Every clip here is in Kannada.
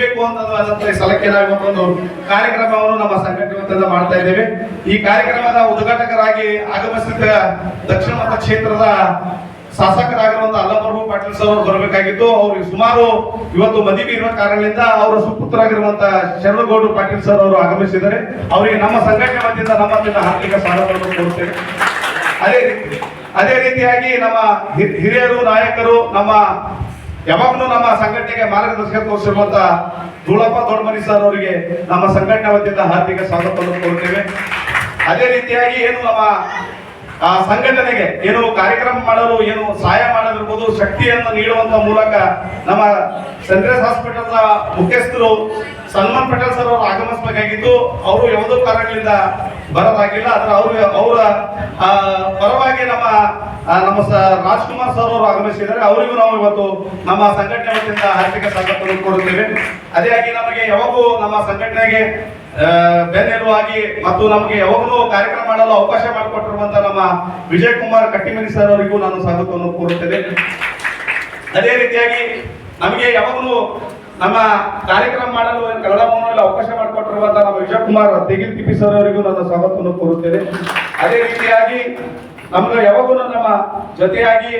ದಾರಿ ಅಂತ ಹ್ಯಾಂಗ್ ಒಂದು ಕಾರ್ಯಕ್ರಮವನ್ನು ನಮ್ಮ ಸಂಘಟನೆ ಮಾಡ್ತಾ ಇದ್ದೇವೆ. ಈ ಕಾರ್ಯಕ್ರಮದ ಉದ್ಘಾಟಕರಾಗಿ ಆಗಮಿಸಿದ ದಕ್ಷಿಣ ಮತ ಕ್ಷೇತ್ರದ ಶಾಸಕರಾಗಿರುವಂತಹ ಅಲ್ಲಪ್ರಭು ಪಾಟೀಲ್ ಸರ್ ಅವರು ಬರಬೇಕಾಗಿತ್ತು. ಅವರು ಸುಮಾರು ಇವತ್ತು ಮದುವೆ ಇರುವ ಕಾರಣದಿಂದ ಅವರ ಸುಪುತ್ರರಾಗಿರುವಂತಹ ಶರಣಗೌಡರು ಪಾಟೀಲ್ ಸರ್ ಅವರು ಆಗಮಿಸಿದ್ದಾರೆ. ಅವರಿಗೆ ನಮ್ಮ ಸಂಘಟನೆ ವತಿಯಿಂದ ನಮ್ಮ ಹಾರ್ದಿಕ ಸ್ವಾಗತವನ್ನು ಕೋರುತ್ತೇವೆ. ಅದೇ ರೀತಿ, ಅದೇ ರೀತಿಯಾಗಿ ನಮ್ಮ ಹಿರಿಯರು, ನಾಯಕರು, ನಮ್ಮ ಯಾವಾಗಲೂ ನಮ್ಮ ಸಂಘಟನೆಗೆ ಮಾರ್ಗದರ್ಶಕ ತೋರಿಸಿರುವಂತ ಧೂಳಪ್ಪ ದೊಡ್ಡಮನಿ ಸರ್ ಅವರಿಗೆ ನಮ್ಮ ಸಂಘಟನೆ ವತಿಯಿಂದ ಹಾರ್ದಿಕ ಸ್ವಾಗತವನ್ನು ಕೋರುತ್ತೇವೆ. ಅದೇ ರೀತಿಯಾಗಿ ಏನು ನಮ್ಮ, ಆ, ಸಂಘಟನೆಗೆ ಏನು ಕಾರ್ಯಕ್ರಮ ಮಾಡಲು, ಏನು ಸಹಾಯ ಮಾಡದಿರ್ಬೋದು, ಶಕ್ತಿಯನ್ನು ನೀಡುವಂತ ಮೂಲಕ ನಮ್ಮ ಸೆಂಟ್ರಲ್ ಹಾಸ್ಪಿಟಲ್ನ ಮುಖ್ಯಸ್ಥರು ಸಲ್ಮಾನ್ ಪಟೇಲ್ ಸರ್ ಅವರು ಆಗಮಿಸಬೇಕಾಗಿದ್ದು ಅವರು ಯಾವುದೋ ಕಾರಣಗಳಿಂದ ಬರೋದಾಗಿಲ್ಲ. ಆದ್ರೆ ಅವರು ಅವರ ಪರವಾಗಿ ನಮ್ಮ ನಮ್ಮ ರಾಜ್ಕುಮಾರ್ ಸರ್ ಅವರು ಆಗಮಿಸಿದ್ದಾರೆ. ಅವರಿಗೂ ನಾವು ಇವತ್ತು ನಮ್ಮ ಸಂಘಟನೆ ವತಿಯಿಂದ ಹಾರ್ದಿಕ ಸ್ವಾಗತವನ್ನು ಕೊಡುತ್ತೇವೆ ಅದೇ ಆಗಿ ನಮಗೆ ಯಾವಾಗೂ ನಮ್ಮ ಸಂಘಟನೆಗೆ ಬೆನ್ನೆಲುವಾಗಿ ಮತ್ತು ನಮಗೆ ಯಾವಾಗಲೂ ಕಾರ್ಯಕ್ರಮ ಮಾಡಲು ಅವಕಾಶ ಮಾಡಿಕೊಟ್ಟಿರುವಂತ ನಮ್ಮ ವಿಜಯ್ ಕುಮಾರ್ ಕಟ್ಟಿಮನಿ ಸರ್ ಅವರಿಗೂ ನಾನು ಸ್ವಾಗತವನ್ನು ಕೋರುತ್ತೇನೆ. ಅದೇ ರೀತಿಯಾಗಿ ನಮಗೆ ಯಾವಾಗಲೂ ನಮ್ಮ ಕಾರ್ಯಕ್ರಮ ಮಾಡಲು ಕನ್ನಡ ಭವನದಲ್ಲಿ ಅವಕಾಶ ಮಾಡಿಕೊಟ್ಟಿರುವಂತಹ ನಮ್ಮ ವಿಜಯಕುಮಾರ್ ತೆಗಿಲ್ ತಿಪ್ಪಿ ಸರ್ ಅವರಿಗೂ ನಾನು ಸ್ವಾಗತವನ್ನು ಕೋರುತ್ತೇನೆ. ಅದೇ ರೀತಿಯಾಗಿ ನಮ್ಗೆ ಯಾವಾಗೂ ನಮ್ಮ ಜೊತೆಯಾಗಿ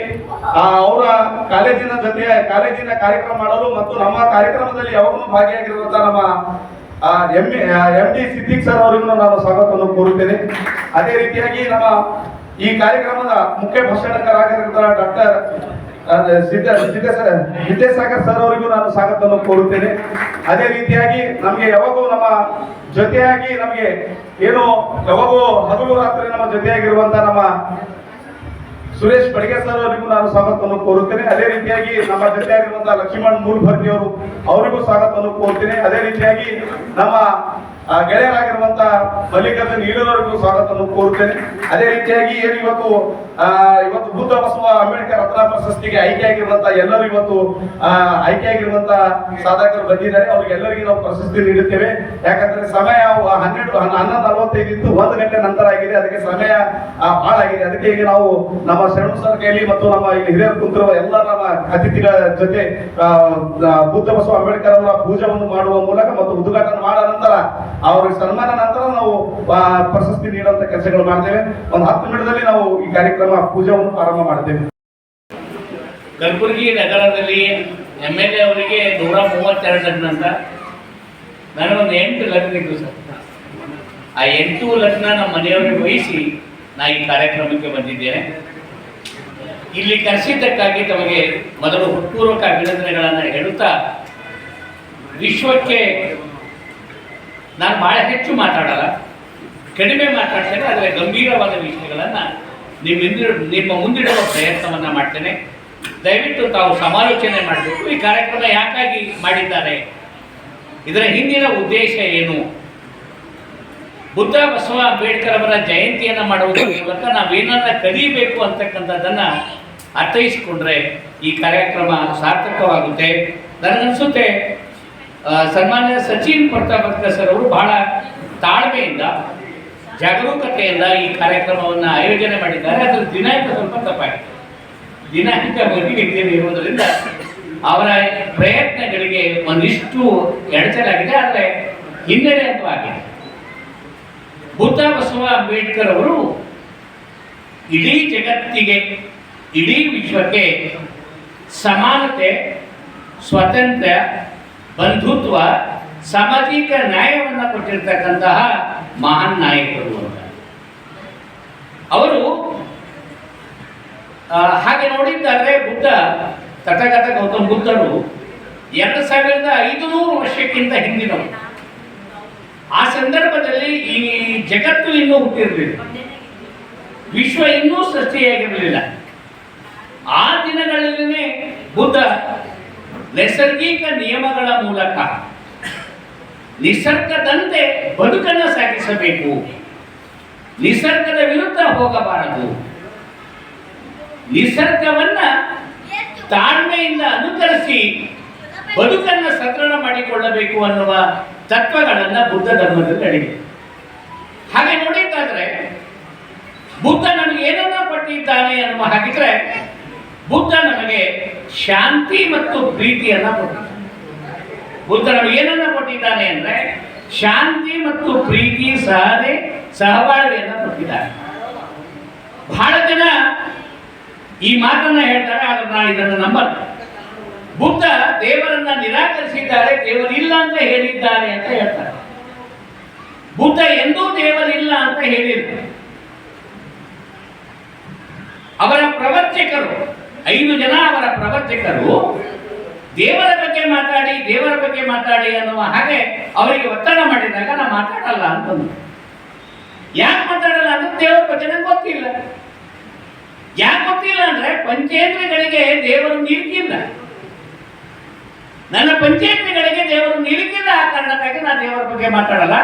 ಅವರ ಕಾಲೇಜಿನ ಜೊತೆ, ಕಾಲೇಜಿನ ಕಾರ್ಯಕ್ರಮ ಮಾಡಲು ಮತ್ತು ನಮ್ಮ ಕಾರ್ಯಕ್ರಮದಲ್ಲಿ ಯಾವಾಗೂ ಭಾಗಿಯಾಗಿರುವಂತಹ ನಮ್ಮ M M D Siddiq sir ಅವರಿಗೂ ನಾನು ಸ್ವಾಗತವನ್ನು ಕೋರುತ್ತೇನೆ. ಅದೇ ರೀತಿಯಾಗಿ ನಮ್ಮ ಈ ಕಾರ್ಯಕ್ರಮದ ಮುಖ್ಯ ಭಾಷಣಕಾರಾಗಿರುವಂತಹ ಡಾಕ್ಟರ್ ವಿದ್ಯಾಸಾಗರ್ ಸರ್ ಅವರಿಗೂ ನಾನು ಸ್ವಾಗತವನ್ನು ಕೋರುತ್ತೇನೆ. ಅದೇ ರೀತಿಯಾಗಿ ನಮಗೆ ಯಾವಾಗೂ ನಮ್ಮ ಜೊತೆಯಾಗಿ ನಮಗೆ ಏನು ಯಾವಾಗೂ ಹಗಲು ರಾತ್ರಿ ನಮ್ಮ ಜೊತೆಯಾಗಿರುವಂತ ನಮ್ಮ ಸುರೇಶ್ ಪಡಿಗೆ ಸರ್ ಅವರಿಗೂ ನಾನು ಸ್ವಾಗತವನ್ನು ಕೋರುತ್ತೇನೆ. ಅದೇ ರೀತಿಯಾಗಿ ನಮ್ಮ ಜೊತೆಯಾಗಿರುವಂತಹ ಲಕ್ಷ್ಮಣ್ ಮೂಲ್ಭರ್ತಿ ಅವರು ಅವರಿಗೂ ಸ್ವಾಗತವನ್ನು ಕೋರುತ್ತೇನೆ. ಅದೇ ರೀತಿಯಾಗಿ ನಮ್ಮ ಗೆಳೆಯರಾಗಿರುವಂತ ಮಲ್ಲಿಕಾರ್ಜುನ್ ಈಡೂರವರಿಗೂ ಸ್ವಾಗತವನ್ನು ಕೋರುತ್ತೇನೆ. ಅದೇ ರೀತಿಯಾಗಿ ಏನು ಇವತ್ತು ಇವತ್ತು ಬುದ್ಧ ಪ್ರಶಸ್ತಿಗೆ ಆಯ್ಕೆಯಾಗಿರುವಂತಹ ಎಲ್ಲರೂ ಇವತ್ತು ಆಯ್ಕೆಯಾಗಿರುವಂತಹ ಸಾಧಕರು ಬಂದಿದ್ದಾರೆ. ಅವ್ರಿಗೆಲ್ಲರಿಗೂ ನಾವು ಪ್ರಶಸ್ತಿ ನೀಡುತ್ತೇವೆ. ಯಾಕಂದ್ರೆ ಸಮಯ ಹನ್ನೆರಡು ಹನ್ನ- ಹನ್ನೊಂದು ನಲವತ್ತೈದು ಇತ್ತು ಒಂದು ಗಂಟೆ ನಂತರ ಆಗಿದೆ. ಅದಕ್ಕೆ ಸಮಯ ಬಹಳ ಆಗಿದೆ. ಅದಕ್ಕೆ ಈಗ ನಾವು ನಮ್ಮ ಶರಣ ಸರ್ ಕೈಲಿ ಮತ್ತು ನಮ್ಮ ಇಲ್ಲಿ ಹಿರಿಯರು ಕುಂತಿರುವ ಎಲ್ಲ ನಮ್ಮ ಅತಿಥಿಗಳ ಜೊತೆ ಬುದ್ಧ ಬಸವ ಅಂಬೇಡ್ಕರ್ ಅವರ ಪೂಜೆಯನ್ನು ಮಾಡುವ ಮೂಲಕ ಮತ್ತು ಉದ್ಘಾಟನೆ ಮಾಡ ನಂತರ ಅವ್ರಿಗೆ ಸನ್ಮಾನ ನಂತರ ನಾವು ಪ್ರಶಸ್ತಿ ನೀಡುವಂತ ಕೆಲಸಗಳು ಮಾಡ್ತೇವೆ. ಒಂದು ಹತ್ತು ನಿಮಿಷದಲ್ಲಿ ನಾವು ಈ ಕಾರ್ಯಕ್ರಮ ಪೂಜೆಯನ್ನು ಪ್ರಾರಂಭ ಮಾಡ್ತೇವೆ. ಕಲಬುರಗಿ ನಗರದಲ್ಲಿ ಎಂ ಎಲ್ ಎ ಅವರಿಗೆ ನೂರ ಮೂವತ್ತೆರಡು ಲಗ್ನ ಅಂತ. ನನಗೊಂದು ಎಂಟು ಲಗ್ನ ಇತ್ತು ಸರ್. ಆ ಎಂಟು ಲಗ್ನ ನಮ್ಮ ಮನೆಯವರಿಗೆ ವಹಿಸಿ ನಾ ಈ ಕಾರ್ಯಕ್ರಮಕ್ಕೆ ಬಂದಿದ್ದೇನೆ. ಇಲ್ಲಿ ಕರೆಸಿದ್ದಕ್ಕಾಗಿ ತಮಗೆ ಮೊದಲು ಹೃತ್ಪೂರ್ವಕ ಅಭಿನಂದನೆಗಳನ್ನು ಹೇಳುತ್ತಾ ವಿಶ್ವಕ್ಕೆ ನಾನು ಭಾಳ ಹೆಚ್ಚು ಮಾತಾಡಲ್ಲ, ಕಡಿಮೆ ಮಾತಾಡ್ತೇನೆ, ಆದರೆ ಗಂಭೀರವಾದ ವಿಷಯಗಳನ್ನು ನಿಮ್ಮ ನಿಮ್ಮ ಮುಂದಿಡುವ ಪ್ರಯತ್ನವನ್ನು ಮಾಡ್ತೇನೆ. ದಯವಿಟ್ಟು ತಾವು ಸಮಾಲೋಚನೆ ಮಾಡಬೇಕು. ಈ ಕಾರ್ಯಕ್ರಮ ಯಾಕಾಗಿ ಮಾಡಿದ್ದಾರೆ? ಇದರ ಹಿಂದಿನ ಉದ್ದೇಶ ಏನು? ಬುದ್ಧ ಬಸವ ಅಂಬೇಡ್ಕರ್ ಅವರ ಜಯಂತಿಯನ್ನು ಮಾಡುವುದರ ಮೂಲಕ ನಾವೇನನ್ನ ಕಲಿಬೇಕು ಅಂತಕ್ಕಂಥದ್ದನ್ನು ಅರ್ಥೈಸಿಕೊಂಡ್ರೆ ಈ ಕಾರ್ಯಕ್ರಮ ಸಾರ್ಥಕವಾಗುತ್ತೆ. ನನಗನ್ಸುತ್ತೆ ಸನ್ಮಾನ್ಯ ಸಚಿನ್ ಪ್ರತಾಪರ್ಕ ಸರ್ ಅವರು ಬಹಳ ತಾಳ್ಮೆಯಿಂದ, ಜಾಗರೂಕತೆಯಿಂದ ಈ ಕಾರ್ಯಕ್ರಮವನ್ನು ಆಯೋಜನೆ ಮಾಡಿದ್ದಾರೆ. ಅದರ ದಿನಾಂಕ ಸ್ವಲ್ಪ ತಪ್ಪಾಗಿದೆ ದಿನಾಂಕ ಬದಿಗೆ ಇರುವುದರಿಂದ ಅವರ ಪ್ರಯತ್ನಗಳಿಗೆ ಒಂದಿಷ್ಟು ಎಡಚಲಾಗಿದೆ ಆದರೆ ಹಿನ್ನೆಲೆ ಅಂತವಾಗಿದೆ ಬುದ್ಧ ಬಸವ ಅಂಬೇಡ್ಕರ್ ಅವರು ಇಡೀ ಜಗತ್ತಿಗೆ, ಇಡೀ ವಿಶ್ವಕ್ಕೆ ಸಮಾನತೆ, ಸ್ವತಂತ್ರ, ಬಂಧುತ್ವ, ಸಾಮಾಜಿಕ ನ್ಯಾಯವನ್ನು ಕೊಟ್ಟಿರ್ತಕ್ಕಂತಹ ಮಹಾನ್ ನಾಯಕರು ಅಂತ. ಅವರು ಹಾಗೆ ನೋಡಿದ್ದಾರೆ ಬುದ್ಧ ತಟಗತ ಗೌತಮ ಬುದ್ಧರು ಎರಡು ಸಾವಿರದ ಐದುನೂರು ವರ್ಷಕ್ಕಿಂತ ಹಿಂದಿನವರು ಆ ಸಂದರ್ಭದಲ್ಲಿ ಈ ಜಗತ್ತು ಇನ್ನೂ ಹುಟ್ಟಿರಲಿಲ್ಲ. ವಿಶ್ವ ಇನ್ನೂ ಸೃಷ್ಟಿಯಾಗಿರಲಿಲ್ಲ. ಆ ದಿನಗಳಲ್ಲೇ ಬುದ್ಧ ನೈಸರ್ಗಿಕ ನಿಯಮಗಳ ಮೂಲಕ ನಿಸರ್ಗದಂತೆ ಬದುಕನ್ನು ಸಾಗಿಸಬೇಕು. ನಿಸರ್ಗದ ವಿರುದ್ಧ ಹೋಗಬಾರದು. ನಿಸರ್ಗವನ್ನ ತಾಳ್ಮೆಯಿಂದ ಅನುಕರಿಸಿ ಬದುಕನ್ನು ಸದೃಢ ಮಾಡಿಕೊಳ್ಳಬೇಕು ಅನ್ನುವ ತತ್ವಗಳನ್ನು ಬುದ್ಧ ಧರ್ಮದಲ್ಲಿ ಅಡಿಗೆ ಹಾಗೆ ನೋಡಿದ್ದಾದ್ರೆ ಬುದ್ಧ ನಮಗೆ ಏನನ್ನ ಕೊಟ್ಟಿದ್ದಾನೆ ಅನ್ನುವ ಹಾಗಿದ್ರೆ ಬುದ್ಧ ನಮಗೆ ಶಾಂತಿ ಮತ್ತು ಪ್ರೀತಿಯನ್ನ ಕೊಟ್ಟಿದ್ದಾನೆ. ಬುದ್ಧ ನಮಗೆ ಏನನ್ನ ಕೊಟ್ಟಿದ್ದಾನೆ ಅಂದ್ರೆ ಶಾಂತಿ ಮತ್ತು ಪ್ರೀತಿ ಸಹನೆ ಸಹಬಾಳ್ವೆಯನ್ನ ಕೊಟ್ಟಿದ್ದಾನೆ. ಬಹಳ ಜನ ಈ ಮಾತನ್ನ ಹೇಳ್ತಾರೆ, ಆದ್ರೆ ನಾನು ಇದನ್ನು ನಂಬಲ್ಲ. ಬುದ್ಧ ದೇವರನ್ನ ನಿರಾಕರಿಸಿದ್ದಾರೆ, ದೇವರಿಲ್ಲ ಅಂತ ಹೇಳಿದ್ದಾರೆ ಅಂತ ಹೇಳ್ತಾರೆ. ಬುದ್ಧ ಎಂದೂ ದೇವರಿಲ್ಲ ಅಂತ ಹೇಳಿಲ್ಲ. ಅವರ ಪ್ರವಚಕರು, ಐದು ಜನ ಅವರ ಪ್ರವಚಕರು ದೇವರ ಬಗ್ಗೆ ಮಾತಾಡಿ, ದೇವರ ಬಗ್ಗೆ ಮಾತಾಡಿ ಅನ್ನುವ ಹಾಗೆ ಅವರಿಗೆ ಒತ್ತಡ ಮಾಡಿದಾಗ ನಾ ಮಾತಾಡಲ್ಲ ಅಂತಂದು ಯಾಕೆ ಮಾತಾಡಲ್ಲ ಅಂದ್ರೆ ದೇವರ ಬಗ್ಗೆ ನಂಗೆ ಗೊತ್ತಿಲ್ಲ. ಯಾಕೆ ಗೊತ್ತಿಲ್ಲ ಅಂದ್ರೆ ಪಂಚೇಂದ್ರಗಳಿಗೆ ದೇವರು ನಿಲ್ಕಿಲ್ಲ ನನ್ನ ಪಂಚೇಂದ್ರಗಳಿಗೆ ದೇವರು ನಿಲುಕಿಲ್ಲ ಆ ಕಾರಣಕ್ಕಾಗಿ ನಾನು ದೇವರ ಬಗ್ಗೆ ಮಾತಾಡಲ್ಲ.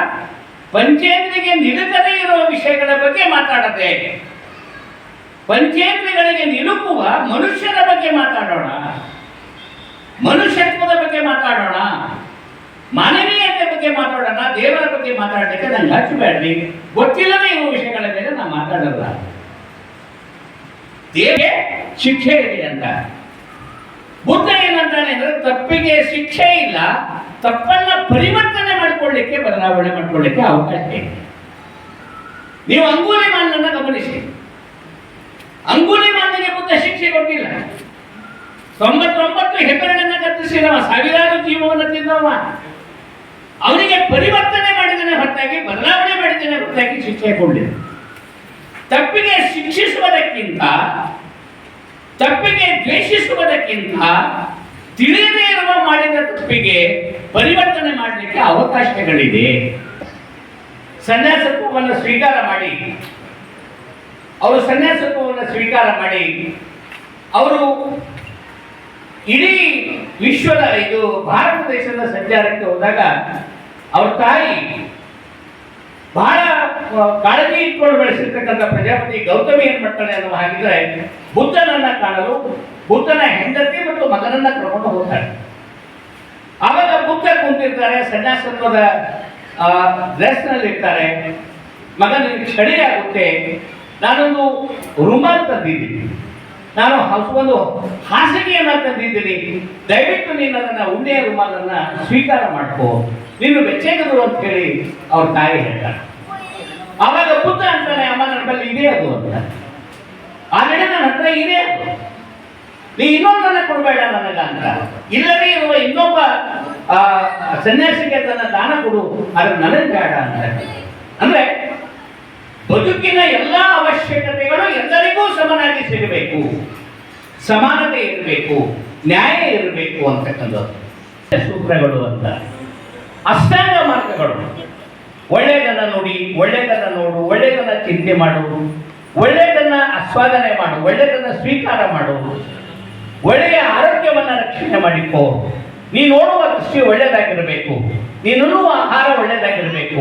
ಪಂಚೇಂದ್ರಿಗೆ ನಿಲುಕದೇ ಇರುವ ವಿಷಯಗಳ ಬಗ್ಗೆ ಮಾತಾಡದೆ ಪಂಚೇಂದ್ರಿಗಳಿಗೆ ನಿಲುಕುವ ಮನುಷ್ಯನ ಬಗ್ಗೆ ಮಾತಾಡೋಣ. ಮನುಷ್ಯತ್ವದ ಬಗ್ಗೆ ಮಾತಾಡೋಣ. ಮಾನವೀಯತೆ ಬಗ್ಗೆ ಮಾತಾಡೋಣ. ದೇವರ ಬಗ್ಗೆ ಮಾತಾಡಲಿಕ್ಕೆ ನಂಗೆ ಹಚ್ಚಬೇಡ್ರಿ ಗೊತ್ತಿಲ್ಲದೆ ಇರುವ ವಿಷಯಗಳ ಮೇಲೆ ನಾನು ಮಾತಾಡಲ್ಲ. ದೇವರಿಗೆ ಶಿಕ್ಷೆ ಇದೆ ಅಂತ. ಬುದ್ಧ ಏನಂತಾನೆ ಅಂದ್ರೆ ತಪ್ಪಿಗೆ ಶಿಕ್ಷೆ ಇಲ್ಲ, ತಪ್ಪನ್ನ ಪರಿವರ್ತನೆ ಮಾಡಿಕೊಳ್ಳಿಕ್ಕೆ, ಬದಲಾವಣೆ ಮಾಡಿಕೊಳ್ಳಿಕ್ಕೆ ಅವಕಾಶ ಇದೆ. ನೀವು ಅಂಗುಲಿ ಮಾನನ್ನ ಗಮನಿಸಿ. ಅಂಗುಲಿ ಮಾನಿಗೆ ಬುದ್ಧ ಶಿಕ್ಷೆ ಕೊಟ್ಟಿಲ್ಲ. ತೊಂಬತ್ತೊಂಬತ್ತು ಹೆಬ್ಬೆರಳನ್ನ ಕತ್ತರಿಸಿದವ ಸಾವಿರಾರು ಜೀವವನ್ನು ತಿನ್ನವ ಅವನಿಗೆ ಪರಿವರ್ತನೆ ಮಾಡಿದನೆ ಹೊರತಾಗಿ, ಬದಲಾವಣೆ ಮಾಡಿದನೆ ಹೊರತಾಗಿ ಶಿಕ್ಷೆ ಕೊಡಲಿಲ್ಲ. ತಪ್ಪಿಗೆ ಶಿಕ್ಷಿಸುವುದಕ್ಕಿಂತ, ತಪ್ಪಿಗೆ ದ್ವೇಷಿಸುವುದಕ್ಕಿಂತ ತಿಳಿಯದೇ ಇರುವ ಮಾಡಿದ ತಪ್ಪಿಗೆ ಪರಿವರ್ತನೆ ಮಾಡಲಿಕ್ಕೆ ಅವಕಾಶಗಳಿದೆ. ಸನ್ಯಾಸತ್ವವನ್ನು ಸ್ವೀಕಾರ ಮಾಡಿ, ಅವರು ಸನ್ಯಾಸತ್ವವನ್ನು ಸ್ವೀಕಾರ ಮಾಡಿ, ಅವರು ಇಡೀ ವಿಶ್ವದ ಇದು ಭಾರತ ದೇಶದ ಸಂಚಾರಕ್ಕೆ ಹೋದಾಗ, ಅವ್ರ ತಾಯಿ ಬಹಳ ಕಾಳಜಿ ಇಟ್ಕೊಂಡು ಬೆಳೆಸಿರ್ತಕ್ಕಂಥ ಪ್ರಜಾಪತಿ ಗೌತಮಿ ಏನ್ ಮಾಡ್ತಾಳೆ ಅನ್ನುವ ಹಾಗಿದ್ರೆ, ಬುದ್ಧನನ್ನ ಕಾಣಲು, ಬುದ್ಧನ ಹೆಂಡತಿ ಮತ್ತು ಮಗನನ್ನ ಕರ್ಕೊಂಡು ಹೋಗ್ತಾಳೆ ಆವಾಗ ಬುದ್ಧ ಕುಂತಿರ್ತಾರೆ, ಸನ್ಯಾಸತ್ವದ ಡ್ರೆಸ್ನಲ್ಲಿ ಇರ್ತಾರೆ. ಮಗನಿಗೆ ಚಳಿ ಆಗುತ್ತೆ ನಾನೊಂದು ರುಮಾಲ್ ತಂದಿದ್ದೀನಿ. ನಾನು ಒಂದು ಹಾಸಿಗೆಯನ್ನ ತಂದಿದ್ದೀನಿ. ದಯವಿಟ್ಟು ನೀನು ಅದನ್ನ ಉಣ್ಣೆಯ ರುಮಾಲನ್ನ ಸ್ವೀಕಾರ ಮಾಡ್ಕೋ. ನೀನು ಬೆಚ್ಚಗದು ಅಂತ ಹೇಳಿ ಅವ್ರ ತಾಯಿ ಹೇಳ್ತಾರೆ ಅವಾಗ ಬುದ್ಧ ಅಂತಾನೆ, ಅಮ್ಮ ನನ್ನ ಬಳಿ ಇದೆ ಅದು ಅಂತ. ಆಲ್ರೆಡಿ ನನ್ನ ಹತ್ರ ಇದೆ ನೀ ಇನ್ನೊಂದನ್ನ ಕೊಡಬೇಡ ನನಗ ಅಂತ. ಇಲ್ಲದೆ ಇರುವ ಇನ್ನೊಬ್ಬ ಸನ್ಯಾಸಿಗೆ ತನ್ನ ದಾನ ಕೊಡು. ಅದು ನನಗೆ ಬೇಡ ಅಂತ ಅಂದ್ರೆ ಬದುಕಿನ ಎಲ್ಲ ಅವಶ್ಯಕತೆಗಳು ಸಮಾನತೆ ಇರಬೇಕು, ನ್ಯಾಯ ಇರಬೇಕು ಅಂತಕ್ಕಂಥದ್ದು. ಸೂತ್ರಗಳು ಅಂತ. ಅಷ್ಟಾಂಗ ಮಾರ್ಗಗಳು. ಒಳ್ಳೆಯದನ್ನ ನೋಡಿ ಒಳ್ಳೆಯದನ್ನ ನೋಡು ಒಳ್ಳೆಯದನ್ನ ಚಿಂತೆ ಮಾಡುವುದು ಒಳ್ಳೆಯದನ್ನ ಆಸ್ವಾದನೆ ಮಾಡು ಒಳ್ಳೆಯದನ್ನ ಸ್ವೀಕಾರ ಮಾಡುವುದು ಒಳ್ಳೆಯ ಆರೋಗ್ಯವನ್ನು ರಕ್ಷಣೆ ಮಾಡಿಕೋ. ನೀ ನೋಡುವ ದೃಷ್ಟಿ ಒಳ್ಳೆಯದಾಗಿರಬೇಕು ನೀನುಣ್ಣುವ ಆಹಾರ ಒಳ್ಳೆಯದಾಗಿರಬೇಕು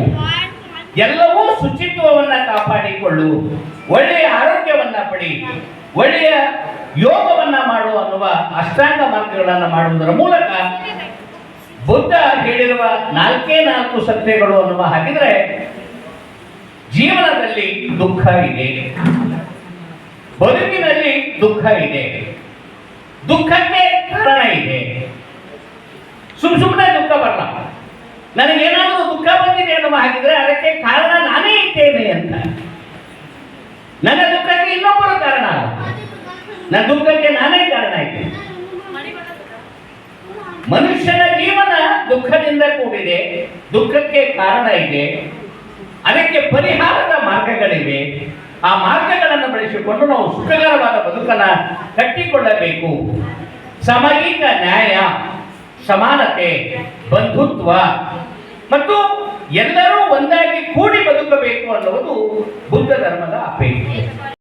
ಎಲ್ಲವೂ ಶುಚಿತ್ವವನ್ನು ಕಾಪಾಡಿಕೊಳ್ಳು. ಒಳ್ಳೆಯ ಆರೋಗ್ಯವನ್ನು ಪಡಿ. ಒಳ್ಳೆಯ ಯೋಗವನ್ನ ಮಾಡು ಅನ್ನುವ ಅಷ್ಟಾಂಗ ಮಾರ್ಗಗಳನ್ನು ಮಾಡುವುದರ ಮೂಲಕ ಬುದ್ಧ ಹೇಳಿರುವ ನಾಲ್ಕೇ ನಾಲ್ಕು ಸತ್ಯಗಳು ಅನ್ನುವ ಹಾಗಿದ್ರೆ ಜೀವನದಲ್ಲಿ ದುಃಖ ಇದೆ. ಬದುಕಿನಲ್ಲಿ ದುಃಖ ಇದೆ. ದುಃಖಕ್ಕೆ ಕಾರಣ ಇದೆ. ಸುಮ್ ಸುಮ್ಮನೆ ದುಃಖ ಬರಲ್ಲ ನನಗೇನಾದರೂ ದುಃಖ ಬಂದಿದೆ ಅನ್ನುವ ಹಾಗಿದ್ರೆ ಅದಕ್ಕೆ ಕಾರಣ ನಾನೇ ಇದ್ದೇನೆ ಅಂತ. ನನ್ನ ದುಃಖಕ್ಕೆ ಇನ್ನೊಬ್ಬರು ಕಾರಣ ನನ್ನ ದುಃಖಕ್ಕೆ ನಾನೇ ಕಾರಣ ಆಯ್ತು. ಮನುಷ್ಯನ ಜೀವನ ದುಃಖದಿಂದ ಕೂಡಿದೆ, ದುಃಖಕ್ಕೆ ಕಾರಣ ಇದೆ. ಅದಕ್ಕೆ ಪರಿಹಾರದ ಮಾರ್ಗಗಳಿವೆ. ಆ ಮಾರ್ಗಗಳನ್ನು ಬಳಸಿಕೊಂಡು ನಾವು ಸುಖಕರವಾದ ಬದುಕನ್ನು ಕಟ್ಟಿಕೊಳ್ಳಬೇಕು. ಸಾಮಾಜಿಕ ನ್ಯಾಯ, ಸಮಾನತೆ, ಬಂಧುತ್ವ ಮತ್ತು ಎಲ್ಲರೂ ಒಂದಾಗಿ ಕೂಡಿ ಬದುಕಬೇಕು ಅನ್ನುವುದು ಬುದ್ಧ ಧರ್ಮದ ಅಪೇಕ್ಷೆ.